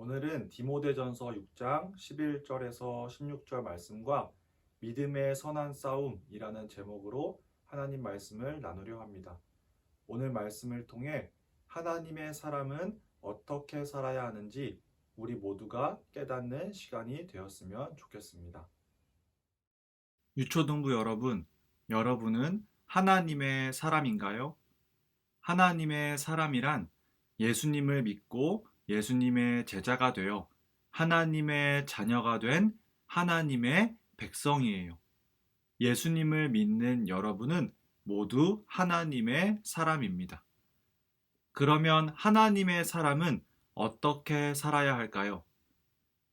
오늘은 디모데전서 6장 11절에서 16절 말씀과 믿음의 선한 싸움이라는 제목으로 하나님 말씀을 나누려 합니다. 오늘 말씀을 통해 하나님의 사람은 어떻게 살아야 하는지 우리 모두가 깨닫는 시간이 되었으면 좋겠습니다. 유초등부 여러분, 여러분은 하나님의 사람인가요? 하나님의 사람이란 예수님을 믿고 예수님의 제자가 되어 하나님의 자녀가 된 하나님의 백성이에요. 예수님을 믿는 여러분은 모두 하나님의 사람입니다. 그러면 하나님의 사람은 어떻게 살아야 할까요?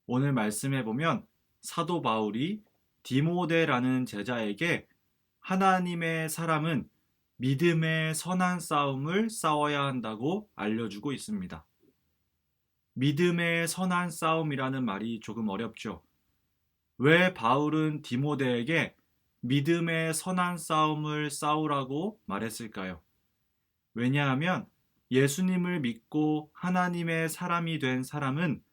오늘 말씀해 보면 사도 바울이 디모데라는 제자에게 하나님의 사람은 믿음의 선한 싸움을 싸워야 한다고 알려주고 있습니다. 믿음의 선한 싸움이라는 말이 조금 어렵죠. 왜 바울은 디모데에게 믿음의 선한 싸움을 싸우라고 말했을까요? 왜냐하면 예수님을 믿고 하나님의 사람이 된 사람은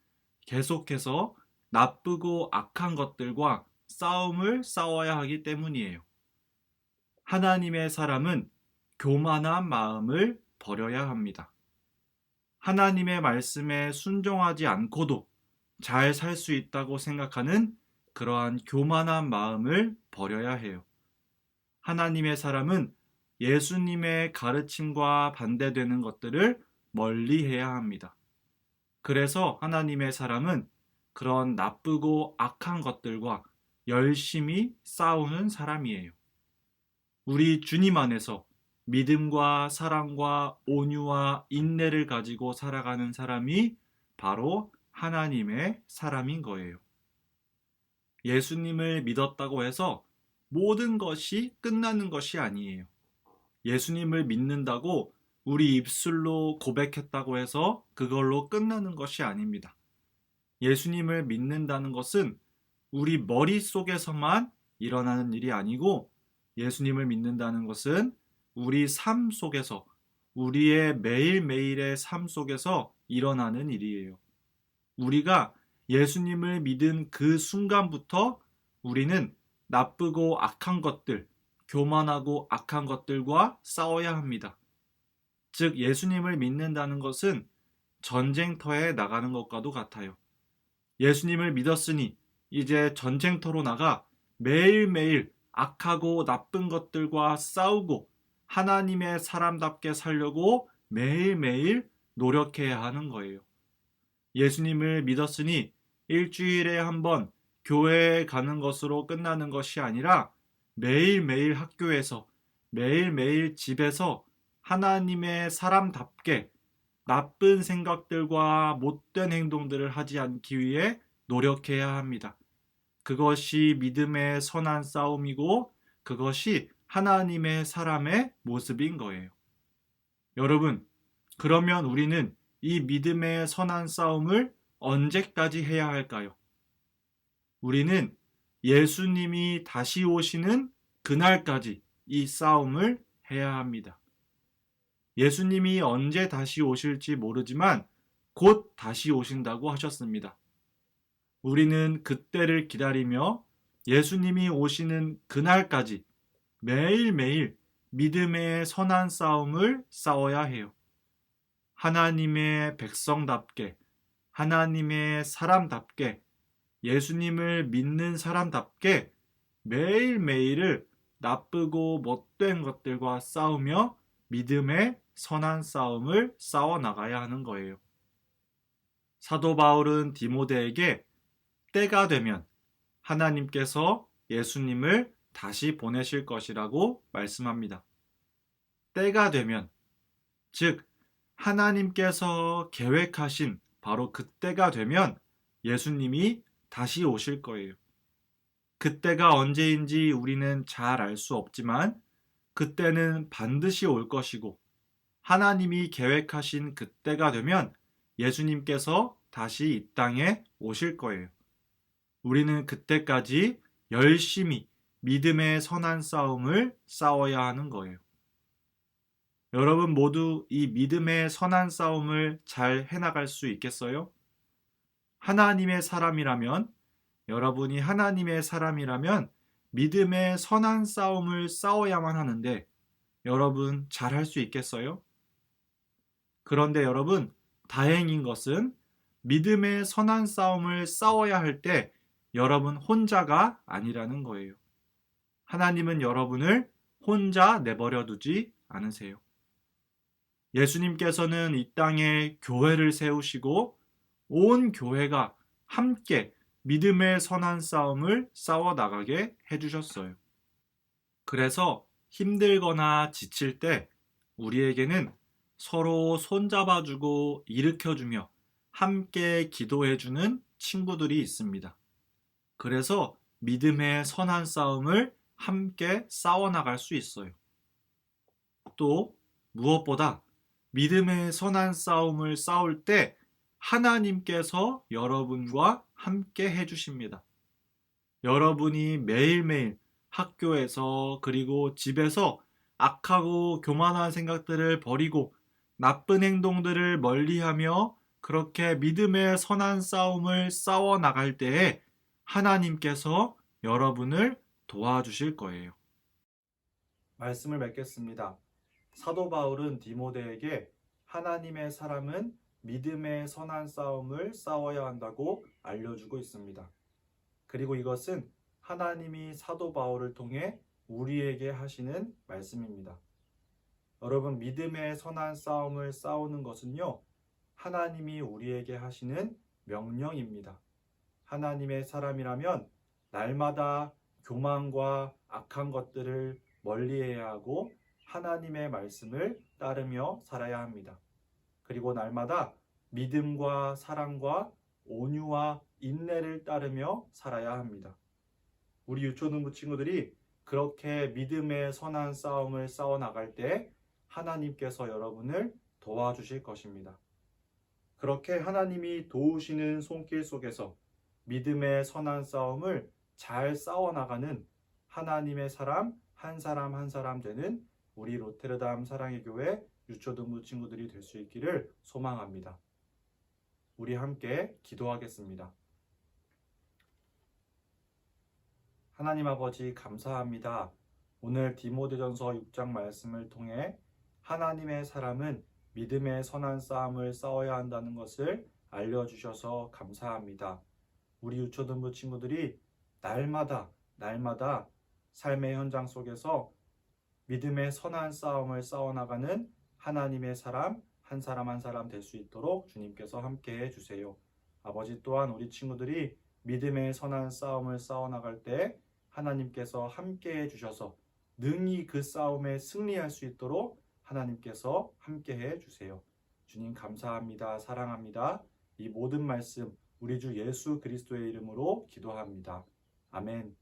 계속해서 나쁘고 악한 것들과 싸움을 싸워야 하기 때문이에요. 하나님의 사람은 교만한 마음을 버려야 합니다. 하나님의 말씀에 순종하지 않고도 잘 살 수 있다고 생각하는 그러한 교만한 마음을 버려야 해요. 하나님의 사람은 예수님의 가르침과 반대되는 것들을 멀리 해야 합니다. 그래서 하나님의 사람은 그런 나쁘고 악한 것들과 열심히 싸우는 사람이에요. 우리 주님 안에서 믿음과 사랑과 온유와 인내를 가지고 살아가는 사람이 바로 하나님의 사람인 거예요. 예수님을 믿었다고 해서 모든 것이 끝나는 것이 아니에요. 예수님을 믿는다고 우리 입술로 고백했다고 해서 그걸로 끝나는 것이 아닙니다. 예수님을 믿는다는 것은 우리 머릿속에서만 일어나는 일이 아니고 예수님을 믿는다는 것은 우리 삶 속에서 우리의 매일매일의 삶 속에서 일어나는 일이에요. 우리가 예수님을 믿은 그 순간부터 우리는 나쁘고 악한 것들, 교만하고 악한 것들과 싸워야 합니다. 즉, 예수님을 믿는다는 것은 전쟁터에 나가는 것과도 같아요. 예수님을 믿었으니 이제 전쟁터로 나가 매일매일 악하고 나쁜 것들과 싸우고 하나님의 사람답게 살려고 매일매일 노력해야 하는 거예요. 예수님을 믿었으니 일주일에 한 번 교회에 가는 것으로 끝나는 것이 아니라 매일매일 학교에서 매일매일 집에서 하나님의 사람답게 나쁜 생각들과 못된 행동들을 하지 않기 위해 노력해야 합니다. 그것이 믿음의 선한 싸움이고 그것이 하나님의 사람의 모습인 거예요. 여러분, 그러면 우리는 이 믿음의 선한 싸움을 언제까지 해야 할까요? 우리는 예수님이 다시 오시는 그날까지 이 싸움을 해야 합니다. 예수님이 언제 다시 오실지 모르지만 곧 다시 오신다고 하셨습니다. 우리는 그때를 기다리며 예수님이 오시는 그날까지 매일매일 믿음의 선한 싸움을 싸워야 해요. 하나님의 백성답게, 하나님의 사람답게, 예수님을 믿는 사람답게 매일매일을 나쁘고 못된 것들과 싸우며 믿음의 선한 싸움을 싸워 나가야 하는 거예요. 사도 바울은 디모데에게 때가 되면 하나님께서 예수님을 다시 보내실 것이라고 말씀합니다. 때가 되면, 즉, 하나님께서 계획하신 바로 그때가 되면 예수님이 다시 오실 거예요. 그때가 언제인지 우리는 잘 알 수 없지만 그때는 반드시 올 것이고 하나님이 계획하신 그때가 되면 예수님께서 다시 이 땅에 오실 거예요. 우리는 그때까지 열심히 믿음의 선한 싸움을 싸워야 하는 거예요. 여러분 모두 이 믿음의 선한 싸움을 잘 해나갈 수 있겠어요? 하나님의 사람이라면 여러분이 하나님의 사람이라면 믿음의 선한 싸움을 싸워야만 하는데 여러분 잘 할 수 있겠어요? 그런데 여러분 다행인 것은 믿음의 선한 싸움을 싸워야 할 때 여러분 혼자가 아니라는 거예요. 하나님은 여러분을 혼자 내버려 두지 않으세요. 예수님께서는 이 땅에 교회를 세우시고 온 교회가 함께 믿음의 선한 싸움을 싸워 나가게 해주셨어요. 그래서 힘들거나 지칠 때 우리에게는 서로 손잡아주고 일으켜주며 함께 기도해주는 친구들이 있습니다. 그래서 믿음의 선한 싸움을 함께 싸워나갈 수 있어요. 또 무엇보다 믿음의 선한 싸움을 싸울 때 하나님께서 여러분과 함께 해주십니다. 여러분이 매일매일 학교에서 그리고 집에서 악하고 교만한 생각들을 버리고 나쁜 행동들을 멀리하며 그렇게 믿음의 선한 싸움을 싸워 나갈 때에 하나님께서 여러분을 도와주실 거예요. 말씀을 맺겠습니다. 사도 바울은 디모데에게 하나님의 사람은 믿음의 선한 싸움을 싸워야 한다고 알려주고 있습니다. 그리고 이것은 하나님이 사도 바울을 통해 우리에게 하시는 말씀입니다. 여러분, 믿음의 선한 싸움을 싸우는 것은요, 하나님이 우리에게 하시는 명령입니다. 하나님의 사람이라면 날마다 교만과 악한 것들을 멀리해야 하고 하나님의 말씀을 따르며 살아야 합니다. 그리고 날마다 믿음과 사랑과 온유와 인내를 따르며 살아야 합니다. 우리 유초등부 친구들이 그렇게 믿음의 선한 싸움을 싸워 나갈 때 하나님께서 여러분을 도와주실 것입니다. 그렇게 하나님이 도우시는 손길 속에서 믿음의 선한 싸움을 잘 싸워 나가는 하나님의 사람 한 사람 한 사람 되는 우리 로테르담 사랑의 교회 유초등부 친구들이 될 수 있기를 소망합니다. 우리 함께 기도하겠습니다. 하나님 아버지 감사합니다. 오늘 디모데전서 6장 말씀을 통해 하나님의 사람은 믿음의 선한 싸움을 싸워야 한다는 것을 알려주셔서 감사합니다. 우리 유초등부 친구들이 날마다 날마다 삶의 현장 속에서 믿음의 선한 싸움을 싸워나가는 하나님의 사람 한 사람 한 사람 될 수 있도록 주님께서 함께 해 주세요. 아버지 또한 우리 친구들이 믿음의 선한 싸움을 싸워나갈 때 하나님께서 함께 해 주셔서 능히 그 싸움에 승리할 수 있도록 하나님께서 함께 해 주세요. 주님 감사합니다. 사랑합니다. 이 모든 말씀 우리 주 예수 그리스도의 이름으로 기도합니다. 아멘.